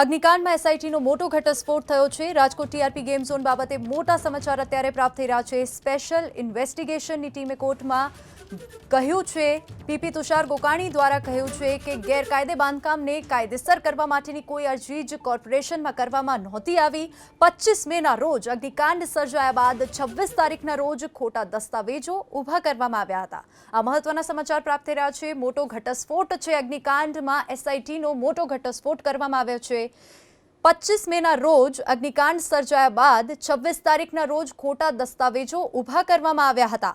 અગ્નિકાંડમાં એસઆઈટીનો મોટો ઘટસ્ફોટ થયો છે. રાજકોટ ટીઆરપી ગેમ ઝોન બાબતે મોટા સમાચાર અત્યારે પ્રાપ્ત થઈ રહ્યા છે. સ્પેશિયલ ઇન્વેસ્ટિગેશનની ટીમે કોર્ટમાં કહ્યું છે પીપી તુષાર ગોકાણી દ્વારા કહ્યું છે કે ગેરકાયદે બાંધકામને કાયદેસર કરવા માટેની કોઈ અરજી જ કોર્પોરેશનમાં કરવામાં નહોતી આવી. પચીસ મેના રોજ અગ્નિકાંડ સર્જાયા બાદ છવ્વીસ તારીખના રોજ ખોટા દસ્તાવેજો ઊભા કરવામાં આવ્યા હતા. આ મહત્વના સમાચાર પ્રાપ્ત થઈ રહ્યા છે. મોટો ઘટસ્ફોટ છે અગ્નિકાંડમાં. એસઆઈટીનો મોટો ઘટસ્ફોટ કરવામાં આવ્યો છે. પચીસ મેના રોજ અગ્નિકાંડ સર્જાયા બાદ છવ્વીસ તારીખના રોજ ખોટા દસ્તાવેજો ઊભા કરવામાં આવ્યા હતા.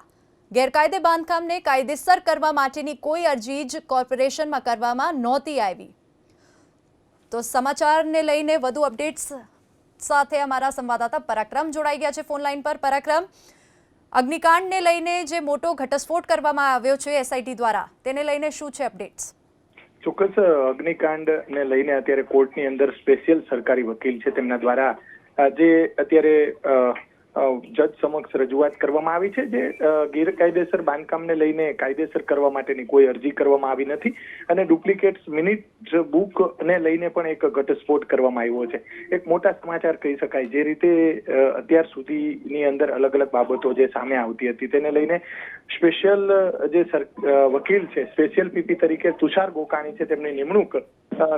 ગેરકાયદે બાંધકામને કાયદેસર કરવા માટેની કોઈ અરજી જ કોર્પોરેશનમાં કરવામાં નહોતી આવી. તો સમાચારને લઈને વધુ અપડેટ્સ સાથે અમારા સંવાદદાતા પરાક્રમ જોડાઈ ગયા છે ફોન લાઈન પર. પરાક્રમ, અગ્નિકાંડને લઈને જે મોટો ઘટસ્ફોટ કરવામાં આવ્યો છે એસઆઈટી દ્વારા, તેને લઈને શું છે અપડેટ્સ? ચોક્કસ અગ્નિકાંડ ને લઈને અત્યારે કોર્ટની અંદર સ્પેશિયલ સરકારી વકીલ છે તેમના દ્વારા. જે અત્યારે જજ સમક્ષ રજૂઆત કરવામાં આવી છે જે ગેરકાયદેસર બાંધકામને લઈને કાયદેસર કરવા માટેની કોઈ અરજી કરવામાં આવી નથી અને ડુપ્લિકેટ મિનિટ બુક ને લઈને પણ એક ઘટસ્ફોટ કરવામાં આવ્યો છે. એક મોટા સમાચાર કહી શકાય, જે રીતે અત્યાર સુધીની અંદર અલગ અલગ બાબતો જે સામે આવતી હતી તેને લઈને સ્પેશિયલ જે વકીલ છે, સ્પેશિયલ પીપી તરીકે તુષાર ગોકાણી છે, તેમની નિમણૂક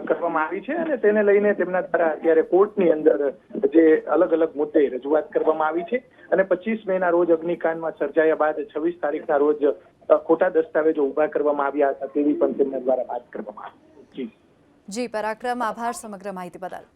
કરવામાં આવી છે અને તેને લઈને તેમના દ્વારા અત્યારે કોર્ટની અંદર જે અલગ અલગ મુદ્દે રજૂઆત કરવામાં આવી છે અને પચીસ મેના રોજ અગ્નિકાંડમાં સર્જાયા બાદ છવ્વીસ તારીખના રોજ ખોટા દસ્તાવેજો ઊભા કરવામાં આવ્યા હતા તેવી પણ તેમના દ્વારા વાત કરવામાં આવી. જી. જી, પરાક્રમ, આભાર, સમગ્ર માહિતી બદલ.